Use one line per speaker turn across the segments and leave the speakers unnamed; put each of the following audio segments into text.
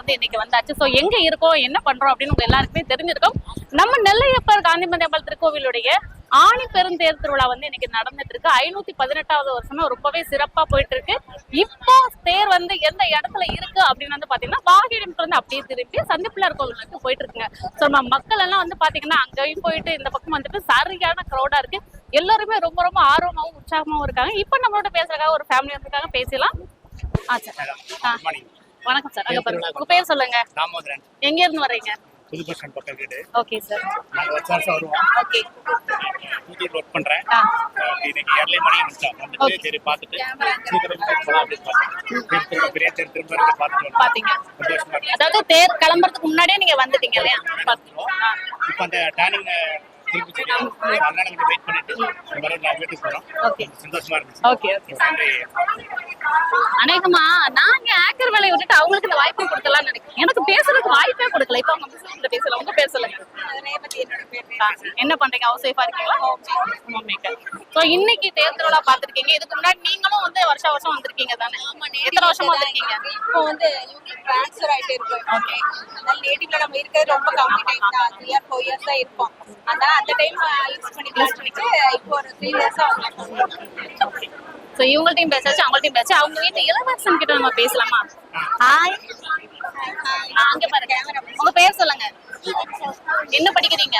வந்து இன்னைக்கு வந்தாச்சு. ஸோ எங்க இருக்கோம் என்ன பண்றோம் அப்படின்னு உங்க எல்லாருக்குமே தெரிஞ்சிருக்கும். நம்ம நெல்லையப்பர் காந்திமதி அம்பாள் திருக்கோவிலுடைய ஆணி பெருந்தேர் திருவிழா வந்து இன்னைக்கு நடந்துட்டு இருக்கு ஐநூத்தி பதினெட்டாவது வருஷமா ரொம்பவே சிறப்பா போயிட்டு இருக்கு இப்போ தேர் வந்து எந்த இடத்துல இருக்கு அப்படின்னு வந்து பாத்தீங்கன்னா வாகிடத்துல இருந்து அப்படியே திரும்பி சந்திப்பிள்ளார் கோவிலுக்கு போயிட்டு இருக்குங்க ஸோ நம்ம மக்கள் எல்லாம் வந்து பாத்தீங்கன்னா அங்கேயும் போயிட்டு இந்த பக்கம் வந்துட்டு சரியான க்ரௌடா இருக்கு. எல்லாருமே ரொம்ப ரொம்ப ஆர்வமாகவும் உற்சாகமாகவும் இருக்காங்க. இப்போ நம்மளோட பேசுறதுக்காக ஒரு ஃபேமிலி வந்திருக்காங்க பேசலாம் ஆ சார். ஆ வணக்கம் சார். அங்க பாருங்க உங்க பேர் சொல்லுங்க.
தாமோதரன்.
எங்க இருந்து வர்றீங்க?
புது பஸ் ஸ்டாண்ட் பக்கம் வீடு.
ஓகே சார்
நாங்கள் வருஷம் வருஷம் வருவோம்.
ஓகே
யூடியூப் ஒர்க் பண்ணுறேன்
ஆ.
இன்னைக்கு ஏர்லை மணி வந்துட்டோம் வந்துட்டு சரி பார்த்துட்டு சீக்கிரம் போகலாம் அப்படின்னு பார்த்தேன் பெரிய தேர் திரும்ப இருந்து பார்த்துட்டு.
பாத்தீங்க. அதாவது தேர் கிளம்புறதுக்கு முன்னாடியே நீங்க வந்துட்டீங்க இல்லையா.
இப்போ அந்த டேனிங் திருப்பி சரி அண்ணனுக்கு வெயிட் பண்ணிட்டு இந்த மாதிரி நான் வீட்டுக்கு போகிறோம்
ஓகே
சந்தோஷமா இருந்துச்சு.
ஓகே ஓகே
நன்றி
அநேகமா நாங்க ஆக்கர் வேலையை விட்டுட்டு அவங்களுக்கு இந்த வாய்ப்பு கொடுக்கலாம்னு நினைக்கிறேன் எனக்கு பேசுறதுக்கு வாய்ப்பே கொடுக்கல. இப்ப அவங்க முஸ்லீம்ல பேசல. உங்க ஆ, என்ன பண்றீங்க? ஹவுஸ் ஒய்ஃபா இருக்கீங்களா? ஹோம் மேக்கர் சோ இன்னைக்கு தேர் திருவிழா பாத்திருக்கீங்க இதுக்கு முன்னாடி நீங்களும் வந்து வருஷம் வருஷம் வந்திருக்கீங்க தானே? எத்தனை வருஷமா வந்திருக்கீங்க?
இப்போ வந்து ட்ரான்ஸ்ஃபர் ஆயிட்டே இருக்கும் ஓகே அதனால நேட்டிவ்ல நம்ம இருக்கிறது ரொம்ப கம்மி டைம் தான். த்ரீ ஆர் ஃபோர் இயர்ஸ் தான் இருப்போம். அதனால அந்த டைம் யூஸ் பண்ணிக்கலாம் இப்போ ஒரு த்ரீ இயர்ஸா வந்து
இவங்கள்ட்டையும் பேசாச்சு அவங்கள்ட்டையும் பேசாச்சு. அவங்க வீட்டு இளவரசன் கிட்ட நம்ம பேசலாமா? ஹாய் அங்க பாருங்க. உங்க பேர் சொல்லுங்க. என்ன படிக்கிறீங்க?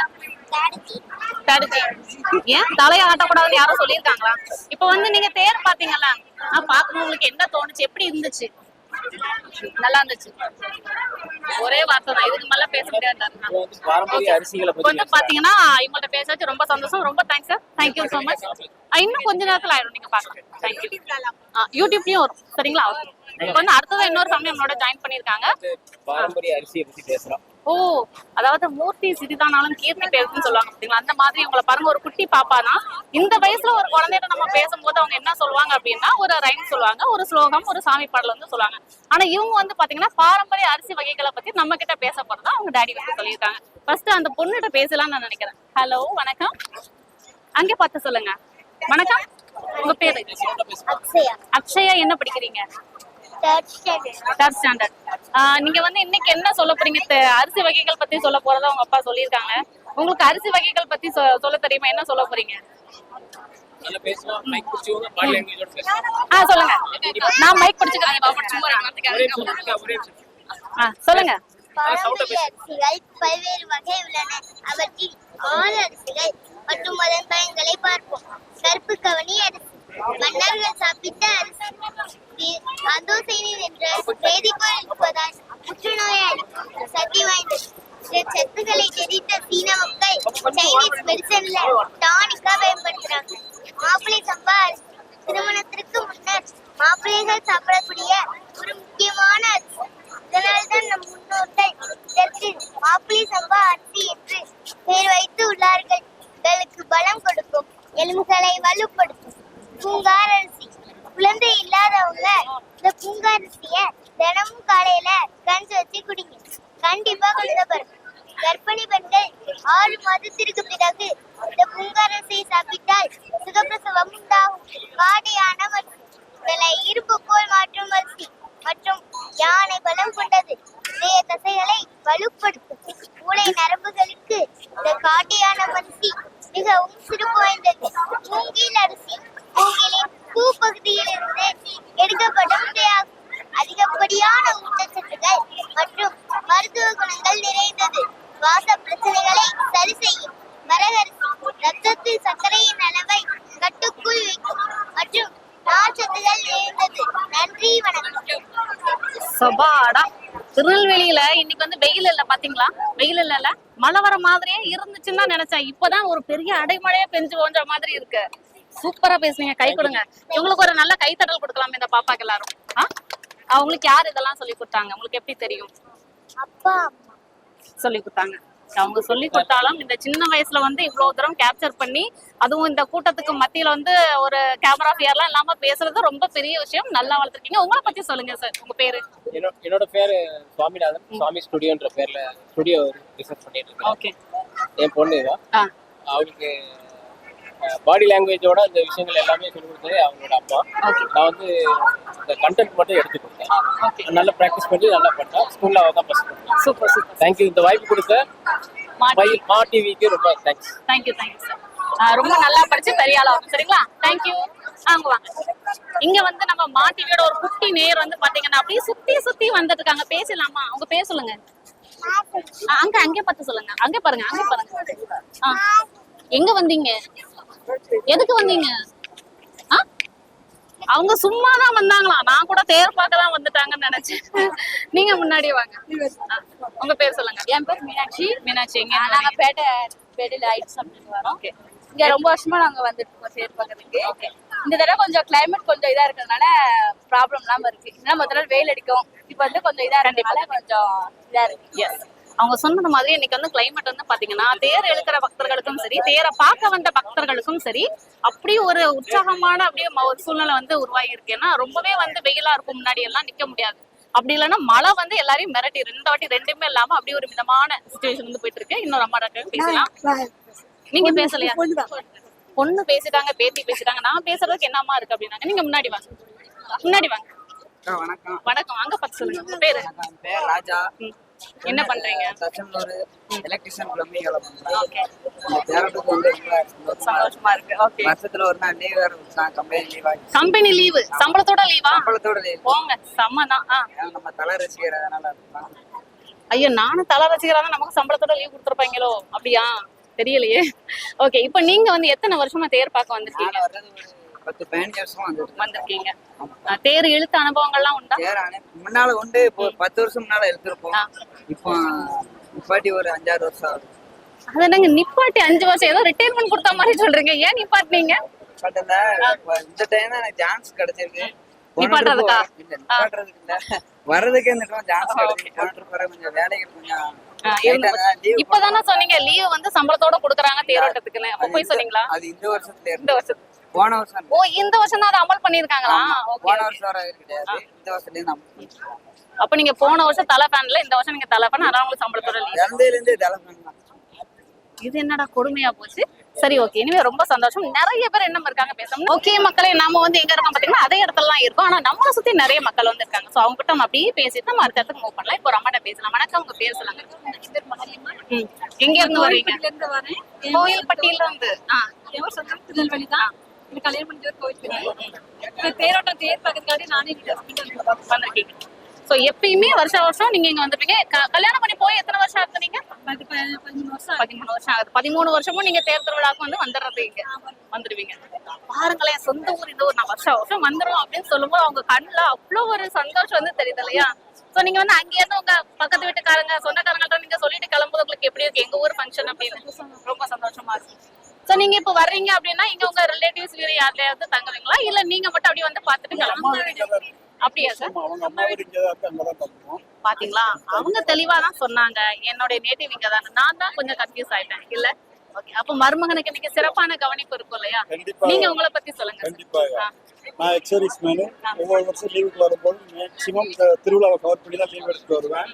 ஏன்? தலையை ஆட்டக்கூடாதுன்னு யாரும் சொல்லியிருக்காங்களா? இப்போ வந்து நீங்க தேர் பாத்தீங்களா நான் பார்க்கணும் உங்களுக்கு என்ன தோணுச்சு? எப்படி இருந்துச்சு? நல்லா இருந்துச்சு. ஒரே வார்த்தை தான். இதுக்கு மேல பேச முடியாது. வந்து பாத்தீங்கன்னா இவங்கள்ட்ட பேசாச்சு. ரொம்ப சந்தோஷம். ரொம்ப thanks sir thank you so much இன்னும் கொஞ்ச நேரத்துல ஆயிடும் நீங்க பாக்கலாம் தேங்க்யூ யூடியூப்லயும் வரும். சரிங்களா? இப்போ வந்து அடுத்தது இன்னொரு ஃபேமிலி நம்மளோட ஜாயின் பண்ணிருக்காங்க.
பாரம்பரிய அரிசியை பத்தி பேசுறோம்
ஓ அதாவது மூர்த்தி சிறிதானாலும் கீர்த்தி பேருன்னு சொல்லுவாங்க பாத்தீங்களா? அந்த மாதிரி உங்களை பாருங்க ஒரு குட்டி பாப்பா தான் இந்த வயசுல ஒரு குழந்தைகிட்ட நம்ம பேசும்போது அவங்க என்ன சொல்லுவாங்க அப்படின்னா ஒரு ரைம் சொல்லுவாங்க ஒரு ஸ்லோகம் ஒரு சாமி பாடல் வந்து சொல்லுவாங்க. ஆனா இவங்க வந்து பாத்தீங்கன்னா பாரம்பரிய அரிசி வகைகளை பத்தி நம்ம கிட்ட பேச போறதா அவங்க டாடி வந்து சொல்லியிருக்காங்க. ஃபர்ஸ்ட் அந்த பொண்ணுகிட்ட பேசலாம்னு நான் நினைக்கிறேன். ஹலோ வணக்கம். அங்கே பார்த்து சொல்லுங்க. வணக்கம். உங்க பேரு?
அக்ஷயா.
அக்ஷயா என்ன படிக்கிறீங்க?
தேர்ட் ஸ்டாண்டர்ட்
நீங்க வந்து இன்னைக்கு என்ன சொல்ல போறீங்க? தெ- அரிசி வகைகள் பத்தி சொல்ல போறதா உங்க அப்பா சொல்லியிருக்காங்க. உங்களுக்கு அரிசி வகைகள் பத்தி சொல்ல தெரியுமா? என்ன சொல்ல போறீங்க?
நல்லா பேசுவோம் மைக் பிடிச்சவங்க பாடி லாங்குவேஜோட பேசுவோம்
ஆ சொல்லுங்க. நான் மைக் பிடிச்சுக்கிறேன் சொல்லுங்க.
பல்வேறு வகை உள்ளன அவற்றில் ஆறு அரிசிகள் மற்றும் அதன் பயன்களை பார்ப்போம். கருப்பு கவனி அரிசி. மன்னர்கள் சாப்பிட்ட அரிசி என்ற வேதிப்பொருள் இருப்பதால் புற்றுநோயை அளிக்கும் சக்தி வாய்ந்தது. சத்துக்களை தெரிந்த சீன மக்கள் சைனீஸ் மெடிசன்ல டானிக்கா பயன்படுத்துறாங்க. மாப்பிள்ளை சம்பா திருமணத்திற்கு முன்னர் மாப்பிள்ளைகள் சாப்பிடக்கூடிய ஒரு முக்கியமான அரிசி. இதனால்தான் நம் முன்னோர்கள் இதற்கு மாப்பிள்ளை சம்பா அரிசி என்று பெயர் வைத்து உள்ளார்கள். உடலுக்கு பலம் கொடுக்கும் எலும்புகளை வலுப்படுத்தும். பூங்கார் அரிசி குழந்தை இல்லாதவங்க இந்த பூங்கார் அரிசிய தினமும் காலையில கஞ்சி வச்சு குடிங்க. கண்டிப்பா குழந்தை பிறக்கும். கர்ப்பிணி பெண்கள் ஆறு மாதத்திற்கு பிறகு இந்த பூங்கார் அரிசியை சாப்பிட்டால் சுகப்பிரசவம் உண்டாகும். காடையான மற்றும் உடலை இரும்பு போல் மாற்றும் அரிசி மற்றும் யானை பலம் கொண்டது. இதய தசைகளை வலுப்படுத்தும். மூளை நரம்புகளுக்கு இந்த காட்டியான அரிசி மிகவும் சிறப்பு வாய்ந்தது மூங்கில் அரிசி பூ பகுதியில் எடுக்கப்படும் அதிகப்படியான ஊட்டச்சத்துக்கள் மற்றும் மருத்துவ குணங்கள் நிறைந்தது. சுவாச பிரச்சனைகளை சரி செய்யும். மரகரிசி ரத்தத்தில் சர்க்கரையின் அளவை கட்டுக்குள் வைக்கும் மற்றும் நார்ச்சத்துகள் நிறைந்தது. நன்றி வணக்கம்.
சபாடா. திருநெல்வேலியில இன்னைக்கு வந்து வெயில் இல்ல பாத்தீங்களா? வெயில் இல்ல மழை வர மாதிரியே இருந்துச்சுன்னு தான் நினைச்சேன். இப்பதான் ஒரு பெரிய அடைமழையே பெஞ்சு போன்ற மாதிரி இருக்கு. சூப்பரா பேசுனீங்க. கை கொடுங்க. இவங்களுக்கு ஒரு நல்ல கைத்தட்டல் கொடுக்கலாம் இந்த பாப்பாக்கு எல்லாரும்? அவங்களுக்கு யார் இதெல்லாம் சொல்லி கொடுத்தாங்க? உங்களுக்கு எப்படி தெரியும்?
அப்பா அம்மா.
சொல்லி கொடுத்தாங்க. அவங்க சொல்லி கொடுத்தாலும் இந்த சின்ன வயசுல வந்து இவ்வளவு தூரம் கேப்சர் பண்ணி அதுவும் இந்த கூட்டத்துக்கு மத்தியில வந்து ஒரு கேமரா ஃபியர்லாம் இல்லாம பேசுறது ரொம்ப பெரிய விஷயம். நல்லா வளர்த்துருக்கீங்க. உங்களை பத்தி சொல்லுங்க சார் உங்க பேரு?
என்னோட பேரு சுவாமிநாதன். சுவாமி ஸ்டுடியோன்ற பேர்ல ஸ்டுடியோ ரிசர்ச் பண்ணிட்டு இருக்கேன்.
ஓகே
என் பொண்ணு அவளுக்கு பாடி லாங்குவேஜோட இந்த விஷயங்கள் எல்லாமே சொல்லி கொடுத்தது அவங்களோட அப்பா நான் வந்து இந்த கண்டென்ட் மட்டும் எடுத்து கொடுத்தேன். நல்லா ப்ராக்டிஸ் பண்ணி நல்லா பண்ணேன் ஸ்கூல்ல அவள் தான் ஃபஸ்ட் பண்ணேன்
சூப்பர் சூப்பர்
தேங்க்யூ இந்த வாய்ப்பு கொடுத்த
மா
மை மா டிவிக்கு ரொம்ப தேங்க்ஸ்
தேங்க்யூ தேங்க்யூ சார் ரொம்ப நல்லா படிச்சு பெரிய ஆள் ஆகும் சரிங்களா? தேங்க்யூ வாங்க வாங்க. இங்க வந்து நம்ம மாட்டிவியோட ஒரு குட்டி நேர் வந்து பாத்தீங்கன்னா அப்படியே சுத்தி சுத்தி வந்துட்டு இருக்காங்க பேசலாமா உங்க பேர் சொல்லுங்க. அங்க அங்கே பார்த்து சொல்லுங்க. அங்க பாருங்க அங்க பாருங்க. எங்க வந்தீங்க? எதுக்கு வந்தீங்க? அவங்க சும்மா தான் வந்தாங்களா நான் கூட தேர் பார்க்க தான் வந்துட்டாங்கன்னு நினைச்சேன். நீங்க முன்னாடி வாங்க. உங்க பேர் சொல்லுங்க.
என் பேர் மீனாட்சி.
மீனாட்சி எங்க
நாங்க பேட்டை பேட்டையில ஐடி சாப்பிட்டு வரோம். இங்க ரொம்ப வருஷமா நாங்க வந்துட்டு இருக்கோம் சேர் பார்க்கறதுக்கு இந்த தடவை கொஞ்சம் கிளைமேட் கொஞ்சம் இதா இருக்கிறதுனால ப்ராப்ளம் இல்லாம இருக்கு. ஏன்னா முதல்ல வெயில் அடிக்கும். இப்போ வந்து கொஞ்சம் இதா இருக்கிறதுனால கொஞ்சம் இதா இருக்கு.
அவங்க சொன்னது மாதிரி இன்னைக்கு வந்து கிளைமேட் வந்து பாத்தீங்கன்னா தேர் இழுக்கிற பக்தர்களுக்கும் சரி தேரை பார்க்க வந்த பக்தர்களுக்கும் சரி அப்படியே ஒரு உற்சாகமான அப்படியே ஒரு சூழ்நிலை வந்து உருவாகி இருக்கு ஏன்னா ரொம்பவே வந்து வெயிலா இருக்கும் முன்னாடி எல்லாம் நிக்க முடியாது. அப்படி இல்லைன்னா மழை வந்து எல்லாரையும் மிரட்டி ரெண்டு வாட்டி ரெண்டுமே இல்லாம அப்படியே ஒரு மிதமான சுச்சுவேஷன் வந்து போயிட்டு இருக்கு இன்னொரு அம்மா டாக்டர் பேசலாம். நீங்க பேசலையா? பொண்ணு பேசிட்டாங்க பேத்தி பேசிட்டாங்க. நான் பேசுறதுக்கு என்னம்மா இருக்கு அப்படின்னாங்க. நீங்க முன்னாடி வாங்க. முன்னாடி வாங்க.
வணக்கம்.
வணக்கம். அங்க பார்த்து சொல்லுங்க. பேரு?
பேர் ராஜா.
என்ன பண்றீங்க?
எலக்ட்ரிஷியன் பிளம்பிங் வேலை பண்றேன். சந்தோஷமா இருக்கு.
ஓகே
வருஷத்துல ஒரு நாள் லீவ் வேற கம்பெனி லீவ் ஆகி.
கம்பெனி லீவு சம்பளத்தோட லீவா
சம்பளத்தோட லீவ்
போங்க. செம்மதான் ஆ.
நம்ம தலை ரசிகர் அதனால
ஐயோ நானும் தலை ரசிகரா தான் நமக்கு சம்பளத்தோட லீவ் கொடுத்துருப்பாங்களோ? அப்படியா? தெரியலையே. ஓகே இப்போ நீங்க வந்து எத்தனை வருஷமா தேர் பார்க்க வந்திருக்கீங்க?
பத்து பதினஞ்சு வருஷமா வந்துட்டு
வந்திருக்கீங்க. தேர் இழுத்த அனுபவங்கள்லாம் உண்டா?
தேர முன்னால உண்டு இப்போ பத்து வருஷம் முன்னால எடுத்திருப்போம்.
ஆ.
இப்போ இப்பாட்டி ஒரு அஞ்சாறு வருஷம் ஆகுது.
அது என்னங்க நிப்பாட்டி அஞ்சு வருஷம்? ஏதோ ரிட்டையர்மெண்ட் கொடுத்த மாதிரி சொல்றீங்க. ஏன் நிப்பாட்டினீங்க?
பட்டல இந்த டைம் தான் எனக்கு சான்ஸ் கிடைச்சிருக்கு.
நிப்பாட்டுறதுக்கா?
நிப்பாட்டுறதுக்கு இல்ல. வர்றதுக்கே இந்த சான்ஸ் கிடைச்சிருக்கு. கொஞ்சம் வேலைகள் கொஞ்சம்
இப்பதானே சொன்னீங்க லீவ் வந்து சம்பளத்தோட கொடுக்குறாங்க தேரோட்டத்துக்குன்னு அப்ப போய் சொன்னீங்களா?
அது இந்த வருஷத்துல
இந்த வருஷம்
போன வருஷம்
ஓ இந்த வருஷம் தான் அதை அமல் பண்ணிருக்காங்களா ஓகே
போன வருஷம் வர கிடையாது. இந்த வருஷத்துல இருந்து நம்ம
அப்ப நீங்க போன வருஷம் தலை ஃபேன்ல இந்த வருஷம் நீங்க தலை ஃபேன் அதனால உங்களுக்கு சம்பளத்தோட லீவ்.
இருந்து டெவலப்மெண்ட் தான்.
இது என்னடா கொடுமையா போச்சு? சரி ஓகே. இனிமே ரொம்ப சந்தோஷம். நிறைய பேர் என்ன இருக்காங்க பேசணும் ஓகே மக்களே நாம வந்து எங்க இருக்கோம் பாத்தீங்கன்னா அதே இடத்துலலாம் இருக்கோம். ஆனா நம்மளை சுத்தி நிறைய மக்கள் வந்து இருக்காங்க சோ அவங்க கிட்ட நம்ம அப்படியே பேசிட்டு நம்ம அடுத்த இடத்துக்கு மூவ் பண்ணலாம். இப்போ ரம்மாட்ட பேசலாம். வணக்கம் உங்க பேர் சொல்லுங்க. எங்க இருந்து
வரேன்
கோயில்பட்டியில இருந்து
திருநெல்வேலி தான் இது கல்யாணம் பண்ணி கோயில் தேரோட்டம் தேர் பக்கத்துக்காடி நானே
வந்திருக்கீங்க சோ எப்பயுமே வருஷம் வருஷம் நீங்க இங்க வந்திருப்பீங்க கல்யாணம் பண்ணி போய் எத்தனை வருஷம் ஆகுது நீங்க?
பதிமூணு வருஷம்.
பதிமூணு வருஷம் ஆகுது. பதிமூணு வருஷமும் நீங்க தேர் திருவிழாக்கு வந்து வந்துடுறது இங்க. வந்துடுவீங்க. பாருங்களேன் சொந்த ஊர் இந்த ஊர் நான் வருஷம் வருஷம் வந்துரும் அப்படின்னு சொல்லும்போது அவங்க கண்ணுல அவ்வளவு ஒரு சந்தோஷம் வந்து தெரியுது இல்லையா? சோ நீங்க வந்து அங்க இருந்து உங்க பக்கத்து வீட்டுக்காரங்க சொந்தக்காரங்கள்ட்ட நீங்க சொல்லிட்டு கிளம்புறது உங்களுக்கு எப்படி இருக்கு? எங்க ஊர் ஃபங்க்ஷன் அப்படின்னு. ரொம்ப சந்தோஷமா இருக்கு. சோ நீங்க இப்ப வர்றீங்க அப்படின்னா இங்க உங்க ரிலேட்டிவ்ஸ் வேற யார்லயாவது தங்குவீங்களா? இல்ல நீங்க மட்டும் அப்படியே வந்து பாத்துட்டு கிளம்புவீங்க அப்படியா சார்?
வீடு
பாத்தீங்களா? அவங்க தெளிவா தான் சொன்னாங்க. என்னோட நேட்டிவ் இங்க தான் நான் தான் கொஞ்சம் கன்ஃபியூஸ் ஆயிட்டேன். இல்ல ஓகே அப்ப மருமகனுக்கு இன்னைக்கு சிறப்பான கவனிப்பு இருக்கும் இல்லையா. நீங்க உங்களை பத்தி சொல்லுங்க.
கண்டிப்பாக. நான் எக்ஸர்வீஸ் மேனு. ஒவ்வொரு வருஷம் லீவுக்கு வரும்போது மேக்சிமம் திருவிழாவை கவர் பண்ணி தான் லீவ் எடுத்துட்டு வருவேன்.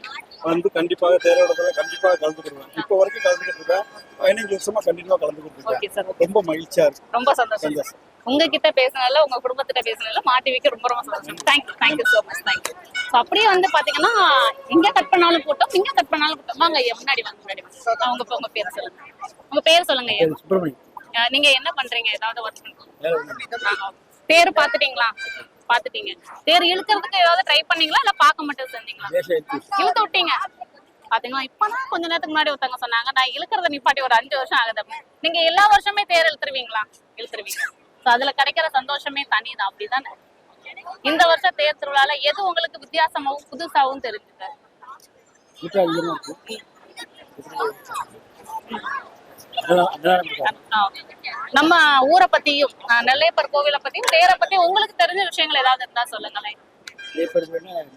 வந்து கண்டிப்பாக தேரோடத்துல கண்டிப்பாக கலந்துக்கிடுவேன். இப்போ வரைக்கும் கலந்துக்கிட்டு இருக்கேன். பதினஞ்சு வருஷமா கண்டிப்பா கலந்துக்கிட்டு இருக்கேன். ரொம்ப மகிழ்ச்சியா இருக்கு.
ரொம்ப சந்தோஷம். உங்ககிட்ட பேசினதுல உங்க குடும்பத்திட்ட பேசினதுல மாட்டி வைக்க ரொம்ப ரொம்ப சந்தோஷம். Thank you thank you so much thank you so அப்படியே வந்து பாத்தீங்கன்னா இங்க கட் பண்ணாலும் கூட்டம் இங்க கட் பண்ணாலும் கூட்டம். வாங்க ஐயா முன்னாடி வாங்க முன்னாடி வாங்க. உங்க உங்க பேர் சொல்லுங்க. உங்க பேர் சொல்லுங்க ஐயா. நீங்க என்ன பண்றீங்க? ஏதாவது ஒர்க் பண்ணுங்க தேர் பாத்துட்டீங்களா? பாத்துட்டீங்க. தேர் இழுக்கிறதுக்கு ஏதாவது ட்ரை பண்ணீங்களா? இல்ல பார்க்க மட்டும் செஞ்சீங்களா? இழுத்து விட்டீங்க. பாத்தீங்களா? இப்பதான் கொஞ்ச நேரத்துக்கு முன்னாடி ஒருத்தவங்க சொன்னாங்க நான் இழுக்கிறத நிப்பாட்டி ஒரு அஞ்சு வருஷம் ஆகுது. நீங்க எல்லா வருஷமே தேர் இழுத்துருவீங்களா? இழுத்துருவீங்க. சோ அதுல கிடைக்கிற சந்தோஷமே தனிதான் அப்படிதானே? இந்த வருஷம் தேர் திருவிழால எது உங்களுக்கு வித்தியாசமாவும் புதுசாவும் தெரிஞ்சுது. நம்ம ஊரை பத்தியும் நெல்லையப்பர் கோவிலை பத்தியும் தேரை பத்தியும் உங்களுக்கு தெரிஞ்ச விஷயங்கள் ஏதாவது இருந்தா சொல்லுங்களேன்.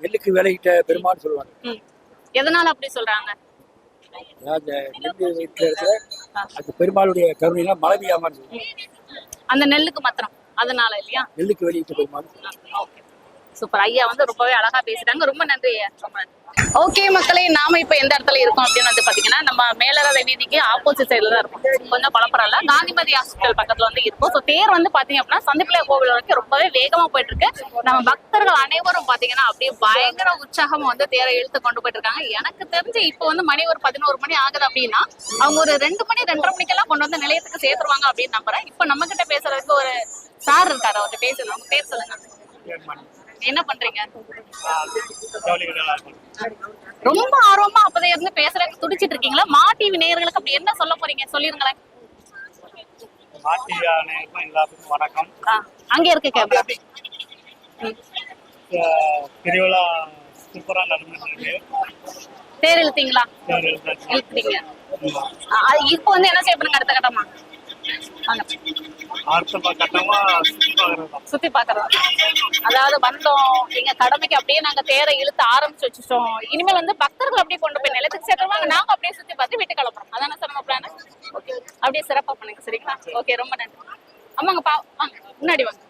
நெல்லுக்கு விலையிட்ட பெருமாள் சொல்லுவாங்க.
எதனால அப்படி சொல்றாங்க?
அதாவது நெல் வைக்கிறது அது பெருமாளுடைய கருணையில மழை பெய்யாமல்
அந்த நெல்லுக்கு மாத்திரம். அதனால இல்லையா?
நெல்லுக்கு வெளியிட்ட
ஓகே சூப்பர். ஐயா வந்து ரொம்பவே அழகா பேசிட்டாங்க. ரொம்ப நன்றி ஐயா. ரொம்ப நன்றி. ஓகே மக்களே நாம இப்ப எந்த இடத்துல இருக்கோம் அப்படின்னு வந்து பாத்தீங்கன்னா நம்ம மேலரத வீதிக்கு ஆப்போசிட் சைடுல தான் இருக்கும். கொஞ்சம் குழப்பம் காந்திமதி ஹாஸ்பிட்டல் பக்கத்துல வந்து இருக்கும். ஸோ தேர் வந்து பாத்தீங்க அப்படின்னா சந்திப்பிள்ளை கோவில் வரைக்கும் ரொம்பவே வேகமா போயிட்டு இருக்கு நம்ம பக்தர்கள் அனைவரும் பாத்தீங்கன்னா அப்படியே பயங்கர உற்சாகமா வந்து தேரை இழுத்து கொண்டு போயிட்டு இருக்காங்க எனக்கு தெரிஞ்சு இப்போ வந்து மணி ஒரு பதினோரு மணி ஆகுது அப்படின்னா அவங்க ஒரு ரெண்டு மணி ரெண்டரை மணிக்கெல்லாம் கொண்டு வந்து நிலையத்துக்கு சேர்த்துருவாங்க அப்படின்னு நம்புறேன். இப்போ நம்ம கிட்ட பேசுறதுக்கு ஒரு சார் இருக்காரு அவர்கிட்ட பேசணும் பேர் சொல்லுங்க. என்ன பண்றீங்க? ரொம்ப ஆர்வமா அப்பதான் இருந்து பேசுறதுக்கு துடிச்சிட்டு இருக்கீங்களா? மா டிவி நேயர்களுக்கு அப்படி என்ன சொல்ல போறீங்க? சொல்லிருங்களேன்.
வணக்கம்.
ஆ, அங்க இருக்கு கேமரா
திருவிழா சூப்பரா நடந்துட்டு இருக்கு
தேர் இழுத்தீங்களா. இழுத்தீங்க இப்போ வந்து என்ன செய்ய போறீங்க? அடுத்த கட்டமா?
சுத்தி
பாக்குறோம் அதாவது வந்தோம். எங்க கடமைக்கு அப்படியே நாங்க தேரை இழுத்து ஆரம்பிச்சு வச்சுட்டோம். இனிமேல் வந்து பக்தர்கள் அப்படியே கொண்டு போய் நிலத்துக்கு சேர்த்துருவாங்க. நாங்க அப்படியே சுத்தி பார்த்து வீட்டு கிளம்புறோம். அதானே சார் நம்ம பிளான் ஓகே அப்படியே சிறப்பா பண்ணுங்க சரிங்களா? ஓகே ரொம்ப நன்றி. ஆமாங்க பா வாங்க. முன்னாடி வாங்க.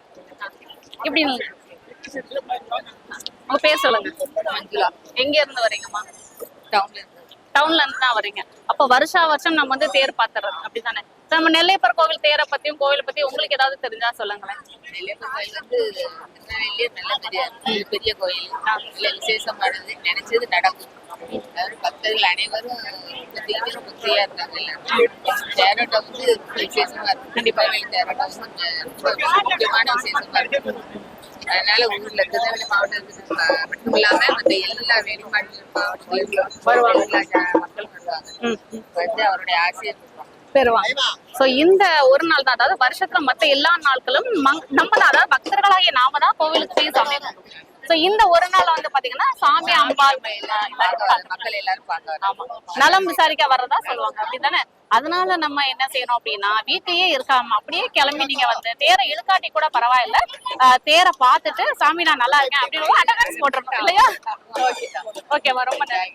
இப்படி. உங்க பேர் சொல்லுங்க. எங்க இருந்து வரீங்கம்மா
டவுன்ல
டவுன்ல இருந்து. தான் வரீங்க அப்ப வருஷா வருஷம் நம்ம வந்து தேர் பாத்துறது. அப்படிதானே நம்ம நெல்லையப்பர் கோவில் தேரை பத்தியும் கோவிலை பத்தியும் உங்களுக்கு ஏதாவது தெரிஞ்சா சொல்லுங்களேன்.
நெல்லையப்பர் கோயில் வந்து திருநெல்வேலியே நல்ல பெரிய பெரிய கோயில். நல்ல விசேஷமானது. நினைச்சது நடக்கும். அதாவது பக்தர்கள் அனைவரும் தீவிர பக்தியா இருக்காங்க எல்லாரும். தேரோட்டம் வந்து விசேஷமா இருக்கு கண்டிப்பா. தேரோட்டம் முக்கியமான விசேஷமா இருக்கு அதனால ஊர்ல திருநெல்வேலி மாவட்டத்துக்கு மட்டும் இல்லாம மத்த எல்லா வெளிமாநில மாவட்டத்திலும் வருவாங்க. மக்கள் வருவாங்க. வந்து அவருடைய ஆசையை பெறுவாங்க.
சோ இந்த ஒரு நாள் தான் அதாவது வருஷத்துல மத்த எல்லா நாட்களும் நம்ம தான் அதாவது பக்தர்களாகிய நாம தான் கோவிலுக்கு போய் சாமி சோ இந்த ஒரு நாள் வந்து பாத்தீங்கன்னா சாமி அம்பாள்
மக்கள் எல்லாரும் பார்க்க
நலம் விசாரிக்க வர்றதா சொல்லுவாங்க. அப்படிதானே அதனால நம்ம என்ன செய்யணும் அப்படின்னா வீட்லயே இருக்காம அப்படியே கிளம்பி நீங்க வந்து தேரை இழுக்காட்டி கூட பரவாயில்ல. தேரை பார்த்துட்டு சாமி நான் நல்லா இருக்கேன் அப்படின்னு அட்டகாஸ் போட்டுருக்கோம் இல்லையா? ஓகேவா ரொம்ப நன்றி.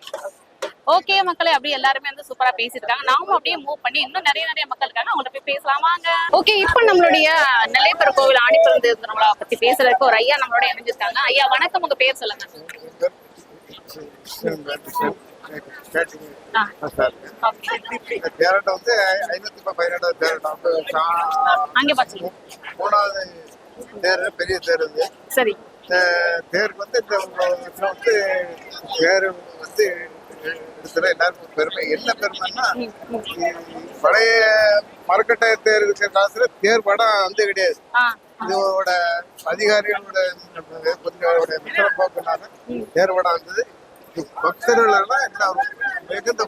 ஓகே மக்களே அப்படியே எல்லாருமே வந்து சூப்பரா பேசிருக்காங்க நாமும் அப்படியே மூவ் பண்ணி இன்னும் நிறைய நிறைய மக்கள் இருக்காங்க. அவங்கள்ட்ட போய் பேசலாம். வாங்க. ஓகே இப்போ நம்மளுடைய நெல்லைப்பர் கோவில் ஆணிப்பிறந்து திருவிழா பத்தி பேசுறதுக்கு ஒரு ஐயா நம்மளோட இணைஞ்சிருக்காங்க. ஐயா வணக்கம். உங்க பேர் சொல்லுங்க.
வந்து ஐநூத்தி பதினெட்டாவது வந்து மூணாவது தேர் பெரிய தேர் இது
சரி.
தேருக்கு வந்து இந்த வந்து தேர் வந்து இடத்துல எல்லாருக்கும் பெருமை. என்ன பெருமைன்னா பழைய மரக்கட்டை தேர் இருக்கிற காலத்துல தேர் படம் வந்து கிடையாது. இதோட அதிகாரிகளோட கொஞ்சோட மித்திர போக்குனால தேர் படம் வந்தது. பக்தர்கள் எல்லாம் மிகுந்த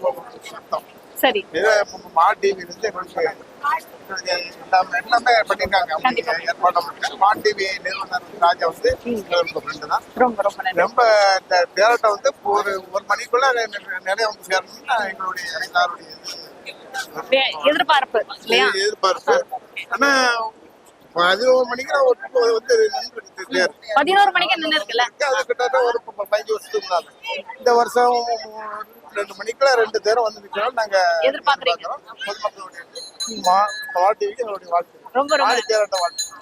சரி.
டிவி இருந்து எல்லாமே பண்ணிருக்காங்க ஏற்பாடு மா டிவி நிறுவனர் ராஜா வந்து ஃப்ரெண்டு தான்
ரொம்ப ரொம்ப
வந்து ஒரு ஒரு மணிக்குள்ள நிறைய வந்து சேரணும்னு எங்களுடைய எல்லாருடைய
எதிர்பார்ப்பு
எதிர்பார்ப்பு ஆனா பதினோரு மணிக்கு ஒரு வந்து
பதினோரு மணிக்கு நின்று இருக்குல்ல
அது கிட்டத்தட்ட ஒரு பதினஞ்சு வருஷத்துக்கு இந்த வருஷம் ரெண்டு மணிக்குள்ள ரெண்டு தேரம் வந்து நிற்கிறோம் நாங்க. எதிர்பார்க்கிறோம். பொதுமக்களுடைய வாழ்த்துக்கு எங்களுடைய வாழ்த்து
ரொம்ப ரொம்ப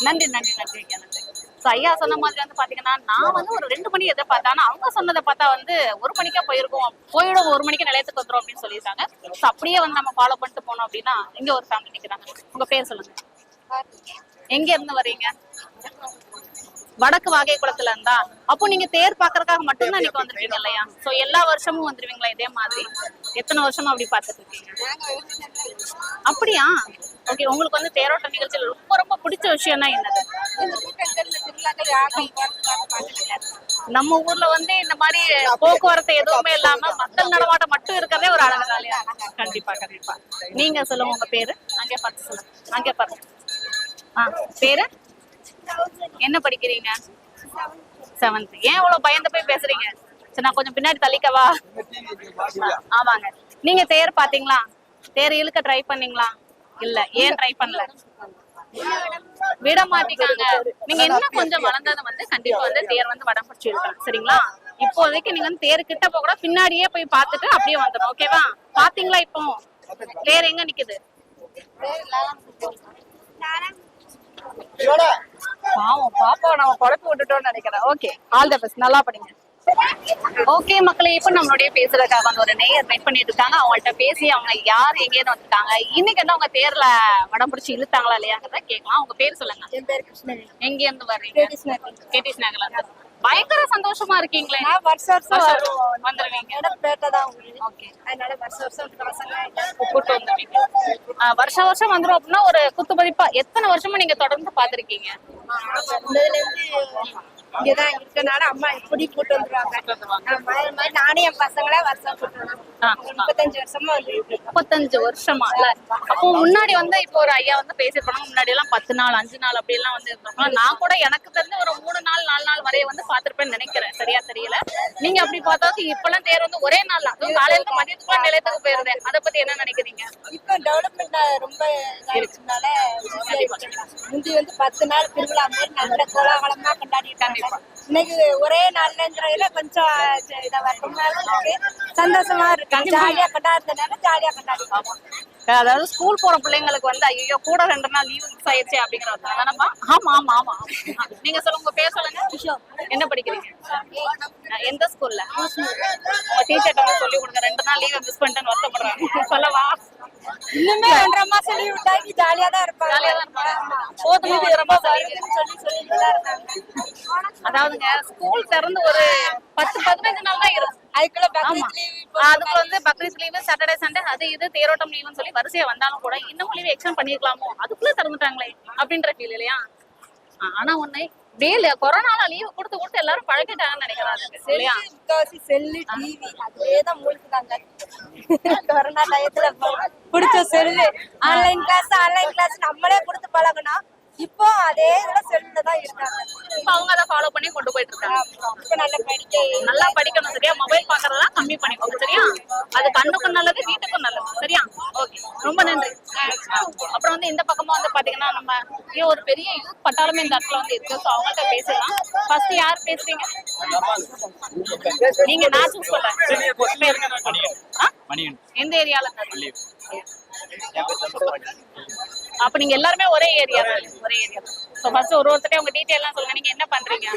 நன்றி நன்றி நன்றி ஐயா நன்றி. So, ஐயா சொன்ன மாதிரி வந்து பாத்தீங்கன்னா நான் வந்து ஒரு ரெண்டு மணி எதிர்பார்த்தேன். ஆனா அவங்க சொன்னதை பார்த்தா வந்து ஒரு மணிக்கா போயிருக்கோம். போயிடும் ஒரு மணிக்கு நிலையத்துக்கு வந்துரும் அப்படின்னு சொல்லியிருக்காங்க. ஸோ அப்படியே வந்து நம்ம ஃபாலோ பண்ணிட்டு போனோம் அப்படின்னா இங்க ஒரு ஃபேமிலி நிக்கிறாங்க. உங்க பேர் சொல்லுங்க. எங்க இருந்து வர்றீங்க? வடக்கு வாகை குளத்துல இருந்தா அப்போ நீங்க தேர் பாக்குறதுக்காக மட்டும்தான் நீங்க வந்திருக்கீங்க இல்லையா? சோ எல்லா வருஷமும் வந்துருவீங்களா இதே மாதிரி? எத்தனை வருஷமா அப்படி பார்த்துட்டு இருக்கீங்க? அப்படியா? ஓகே உங்களுக்கு வந்து தேரோட்ட நிகழ்ச்சியில் ரொம்ப ரொம்ப பிடிச்ச விஷயம்னா என்னது? நம்ம ஊர்ல வந்து இந்த மாதிரி போக்குவரத்து எதுவுமே இல்லாம மக்கள் நடமாட்டம் மட்டும் இருக்கிறதே ஒரு அழகு தான் இல்லையா கண்டிப்பா கண்டிப்பா. நீங்க சொல்லுங்க உங்க பேரு. அங்கே பார்த்து சொல்லுங்க. அங்கே பாருங்க. ஆ பேரு? என்ன படிக்கிறீங்க? செவன்த் ஏன் இவ்வளவு பயந்து போய் பேசுறீங்க? சரி நான் கொஞ்சம் பின்னாடி தள்ளிக்கவா ஆமாங்க. நீங்க தேர் பாத்தீங்களா தேர் இழுக்க ட்ரை பண்ணீங்களா? இல்ல ஏன் ட்ரை பண்ணல? விட மாட்டிக்காங்க நீங்க இன்னும் கொஞ்சம் வளர்ந்தது வந்து கண்டிப்பா வந்து தேர் வந்து வடம் பிடிச்சி இழுக்கலாம் சரிங்களா? இப்போதைக்கு நீங்க வந்து தேர் கிட்ட போக கூட பின்னாடியே போய் பார்த்துட்டு அப்படியே வந்துடும் ஓகேவா பாத்தீங்களா இப்போ? தேர் எங்க நிக்குது? பாவம் பாப்பாவை நம்ம குழப்பி விட்டுட்டோம்னு நினைக்கிறேன். ஓகே ஆல் த பெஸ்ட் நல்லா படிங்க. ஓகே மக்களே இப்ப நம்மளுடைய பேசுறதுக்காக வந்து ஒரு நேயர் வெயிட் பண்ணிட்டு இருக்காங்க. அவங்கள்ட்ட பேசி அவங்க யார் எங்கேன்னு வந்துட்டாங்க. இன்னைக்கு வந்து அவங்க தேர்ல வடம் பிடிச்சி இழுத்தாங்களா இல்லையாங்கிறத கேட்கலாம். அவங்க பேர் சொல்லுங்க.
என் பேர் கிருஷ்ணவேணி.
எங்க இருந்து வர்றீங்க கேடிஸ் நகர்ல. பயங்கர சந்தோஷமா இருக்கீங்களே.
வருஷம் வருஷம்
வருஷம் வந்துருவீங்க.
பேட்டை தான்
ஓகே.
அதனால வருஷம் வருஷம் பசங்க
கூட்டு வந்துருவீங்க. வருஷம் வருஷம் வந்துரும் அப்படின்னா ஒரு குத்து மதிப்பா எத்தனை வருஷமா நீங்க தொடர்ந்து பாத்திருக்கீங்க
இங்கதான் இருக்கனால அம்மா இப்படி கூட்டு வந்துருவாங்க. நான் என் பசங்களா வருஷம் முப்பத்தஞ்சு வருஷமா வந்து
முப்பத்தஞ்சு வருஷமா இல்ல? அப்போ முன்னாடி வந்து இப்போ ஒரு ஐயா வந்து பேசிருப்பாங்க முன்னாடி எல்லாம் பத்து நாள் அஞ்சு நாள் அப்படி எல்லாம் வந்து இருந்திருப்பாங்க நான் கூட எனக்கு தெரிஞ்ச ஒரு மூணு நாள் நாலு நாள் வரைய வந்து பாத்திருப்பேன்னு நினைக்கிறேன். சரியா தெரியல? நீங்க அப்படி பார்த்தா இப்பெல்லாம் தேர் வந்து ஒரே நாள் தான் காலையில இருந்து மதியத்துக்குள்ள நிலையத்துக்கு போயிருது அதை பத்தி என்ன நினைக்கிறீங்க?
இப்ப டெவலப்மெண்ட் ரொம்ப முந்தி வந்து பத்து நாள் திருவிழா மாதிரி நல்ல கோலாகலமா கொண்டாடிட்டாங்க இன்னைக்கு ஒரே நாள்லங்கிறதுல கொஞ்சம் ச- இதா வருத்தமா இருக்கு சந்தோஷமா இருக்கு. ஜாலியா கொண்டாடுறதுனால ஜாலியா கொண்டாடிப்பாங்க
அதாவது ஸ்கூல் போற பிள்ளைங்களுக்கு வந்து ஐயோ கூட ரெண்டு நாள் லீவு மிஸ் ஆயிடுச்சு அப்படிங்கிற ஒரு தானப்பா ஆமா ஆமா ஆமா. நீங்க சொல்லுங்க உங்க பேர் சொல்லுங்க. என்ன படிக்கிறீங்க? எந்த ஸ்கூல்ல உங்க டீச்சர்ட்ட வந்து சொல்லி கொடுங்க ரெண்டு நாள் லீவ் மிஸ் பண்ணிட்டேன்னு வருத்தப்படுறாங்க. சொல்லவா?
இன்னுமே ரெண்டரை மாசம் லீவ் விட்டாக்கி ஜாலியா தான் இருப்பாங்க.
போதுமா ரொம்ப
சொல்லி சொல்லிட்டு தான் இருக்காங்க.
அதாவதுங்க ஸ்கூல் திறந்து ஒரு பத்து பதினஞ்சு நாள் தான் இருக்கும்.
அதுக்குள்ள லீவ்
அதுக்கு வந்து பக்ரீத் லீவு சாட்டர்டே சண்டே அது இது தேரோட்டம் லீவுன்னு சொல்லி வரிசையா வந்தாலும் கூட இன்னும் லீவ் எக்ஸ்டெண்ட் பண்ணிருக்கலாமோ? அதுக்குள்ள திறந்துட்டாங்களே அப்படின்ற ஃபீல் இல்லையா? ஆனா ஒண்ணு டேல கொரோனால லீவு கொடுத்து கொடுத்து எல்லாரும் பழகிட்டாங்கன்னு நினைக்கிறாங்க இல்லையா
முக்காவாசி செல்லு டிவி அதுலயே தான் மூழ்கிட்டாங்க கொரோனா டயத்துல பிடிச்ச cell. Online class online class நம்மளே கொடுத்து பழகணும் இப்போ அதே இதுல செல்லுல தான் இருக்காங்க.
இப்ப அவங்க அதை ஃபாலோ பண்ணி கொண்டு போயிட்டு இருக்காங்க.
இப்ப நல்ல படிக்க.
நல்லா படிக்கணும் சரியா? மொபைல் பாக்குறதெல்லாம் கம்மி பண்ணிக்கோங்க சரியா? அது கண்ணுக்கும் நல்லது வீட்டுக்கும் நல்லது சரியா? ஓகே ரொம்ப நன்றி. அப்புறம் வந்து இந்த பக்கமா வந்து பாத்தீங்கன்னா நம்ம இங்க ஒரு பெரிய யூத் பட்டாளமே இந்த இடத்துல வந்து இருக்கு. ஸோ அவங்கள்ட்ட பேசலாம். ஃபர்ஸ்ட் யார் பேசுறீங்க? நீங்க நான் சூஸ் பண்றேன்? எந்த ஏரியால அப்ப நீங்க எல்லாருமே ஒரே ஏரியா. ஒரே ஏரியா. சோ ஃபர்ஸ்ட் ஒரு ஒருத்தரே உங்க டீடைல் எல்லாம் சொல்லுங்க. நீங்க என்ன பண்றீங்க?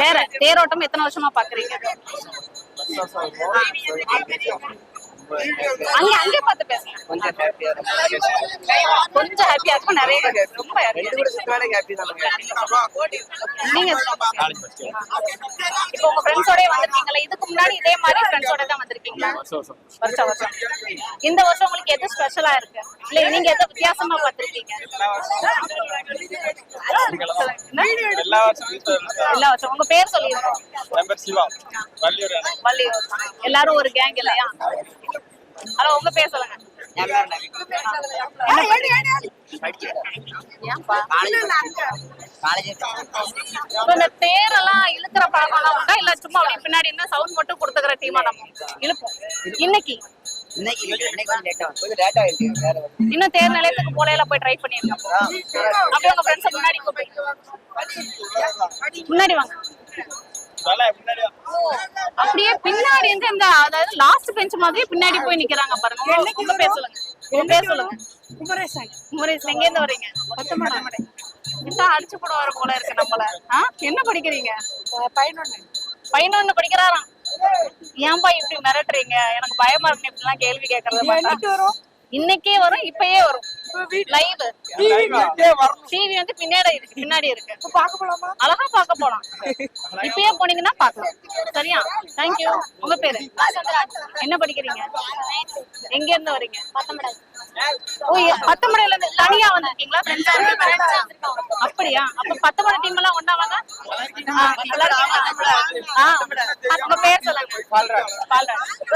வேற தேரோட்டம் எத்தனை வருஷமா பாக்குறீங்க? Sasakyan. அங்க அங்கே பார்த்து பேசுங்க
கொஞ்சம் ஹாப்பியா
கொஞ்சம் ஹாப்பியா இருக்கும். நிறைய ரொம்ப இருக்கும்.
ஹாப்பி
நீங்க இப்போ உங்க ஃப்ரெண்ட்ஸோடய வந்திருக்கீங்களா இதுக்கு முன்னாடி இதே மாதிரி ஃப்ரெண்ட்ஸோட தான் வந்திருக்கீங்களா? வருஷம் வருஷம். இந்த வருஷம் உங்களுக்கு எது ஸ்பெஷலா இருக்கு? இல்ல நீங்க எது வித்தியாசமா பார்த்திருக்கீங்க?
எல்லா வருஷமும்
எல்லா வருஷம் உங்க பேர் சொல்லிருக்கோம் எல்லாரும் ஒரு கேங் இல்லையா? ஹலோ உங்க பேர் சொல்லுங்க. இந்த தேரெல்லாம் இழுக்கிற உண்டா? இல்ல சும்மா அப்படியே பின்னாடி இருந்தா சவுண்ட் மட்டும் கொடுத்துக்கிற டீமா நம்ம இழுப்போம்? இன்னைக்கு. இன்னும் தேர் நிலையத்துக்கு போலையில போய் ட்ரை பண்ணிருக்கோம் அப்படியே உங்க ஃப்ரெண்ட்ஸ் முன்னாடி வாங்க. அப்படியே பின்னாடி இருந்து இந்த அதாவது லாஸ்ட் பெஞ்ச் மாதிரி பின்னாடி போய் நிக்கிறாங்க பாருங்க. உங்க- பேர் சொல்லுங்க. உங்க பேர் சொல்லுங்க. குமரேசன் குமரேசன் எங்க இருந்து வரீங்க? இந்த அடிச்சு போட வர போல இருக்கு நம்மள? என்ன படிக்கிறீங்க? பதினொன்னு. பதினொன்னு படிக்கிறாராம். ஏன்பா இப்படி மிரட்டுறீங்க? எனக்கு பயமா இருக்கு இப்படி எல்லாம் கேள்வி கேட்கறது வரும்? இன்னைக்கே வரும் இப்பயே வரும். லைவ் டிவி வந்து பின்னாடி இருக்கு பின்னாடி இருக்கு. அழகா பாக்க போலாம். இப்பயே போனீங்கன்னா பாக்கலாம் சரியா? தேங்க்யூ உங்க பேரு? என்ன படிக்கிறீங்க? எங்க இருந்து வரீங்க? ஓ பத்தமடையில இருந்து தனியா வந்திருக்கீங்களா? அப்படியா? அப்ப பத்தமடை டீம் எல்லாம் ஒண்ணா வாங்க. உங்க பேர் சொல்லுங்க.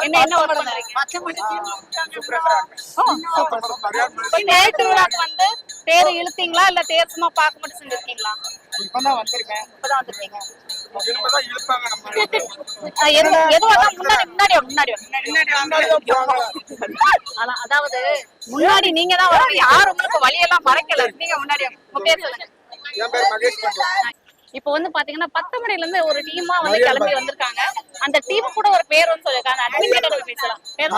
என்ன என்ன ஒர்க் பண்றீங்க தேர் திருவிழாக்கு வந்து தேர் இழுத்தீங்களா? இல்ல தேர் சும்மா பார்க்க மட்டும் செஞ்சிருக்கீங்களா
இப்பதான் வந்திருக்கேன்.
இப்பதான் வந்திருக்கீங்க. முன்னாடி முன்னாடி முன்னாடி அதாவது முன்னாடி நீங்க தான் வரணும். யாரும் உங்களுக்கு வழியெல்லாம் மறைக்கல. நீங்க முன்னாடி
பண்றேன்
இப்போ வந்து பாத்தீங்கன்னா பத்தமடையில இருந்து ஒரு டீமா வந்து கிளம்பி வந்திருக்காங்க. அந்த டீம் கூட ஒரு பேர் வந்து சொல்லிருக்காங்க அந்த டீம் கிட்ட பேசலாம்? பேர்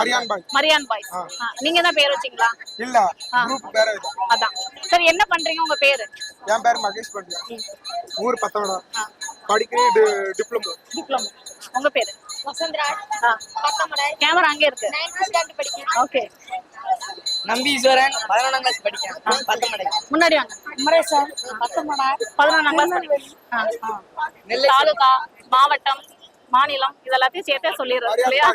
மரியான்
ஆ, நீங்க தான் பேர் வச்சீங்களா?
இல்ல. குரூப் பேர
அதான். சரி என்ன பண்றீங்க உங்க பேரு?
என் பேர் மகேஷ் பண்டியா ஊர் பத்தவடா படிக்கிறது டிப்ளமோ
டிப்ளமோ உங்க பேரு.
பத்தமடை
கேமரா அங்கே இருக்கு.
ஸ்டாண்டர்ட் படிக்கிறேன்.
ஓகே
நம்பீஸ்வரன் பதினொன்றாம் கிளாஸ் படிக்கிறேன். பத்தமடை
முன்னாடி வாங்க. குமரேசன் பத்தமடை பதினொன்றாம் கிளாஸ் தாலுகா மாவட்டம் மாநிலம் இது எல்லாத்தையும் சேர்த்தே சொல்லிடுறது இல்லையா?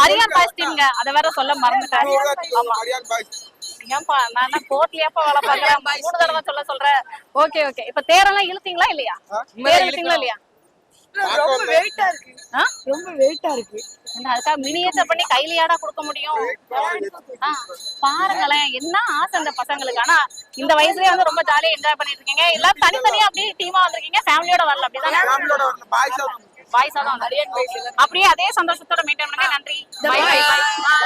மரியான் பாய்ஸ். டீம்ங்க அதை வேற சொல்ல மறந்துட்டேன். ஆமா. ஏன்பா நான் கோர்ட்லயாப்பா வேலை பாக்குறேன் மூணு தடவை சொல்ல சொல்றேன் ஓகே ஓகே. இப்ப தேரெல்லாம் இழுத்தீங்களா இல்லையா? தேர் இழுத்தீங்களா இல்லையா?
ரொம்ப வெயிட்டா இருக்கு.
ஆ?
ரொம்ப வெயிட்டா இருக்கு.
என்ன அதுக்காக மினியேச்சர் பண்ணி கையிலயாடா கொடுக்க முடியும்? பாருங்களேன். என்ன ஆசை அந்த பசங்களுக்கு. ஆனா இந்த வயசுலயே வந்து ரொம்ப ஜாலியா என்ஜாய் பண்ணிட்டு இருக்கீங்க. தனித்தனியா அப்படியே டீமா வந்திருக்கீங்க. ஃபேமிலியோட வரல அப்படிதானே?
பாய்ஸா
பாய்ஸா தான் வந்திருக்கீங்க. அப்படியே அதே சந்தோஷத்தோட மெயின்டைன் பண்ணுங்க. நன்றி. By by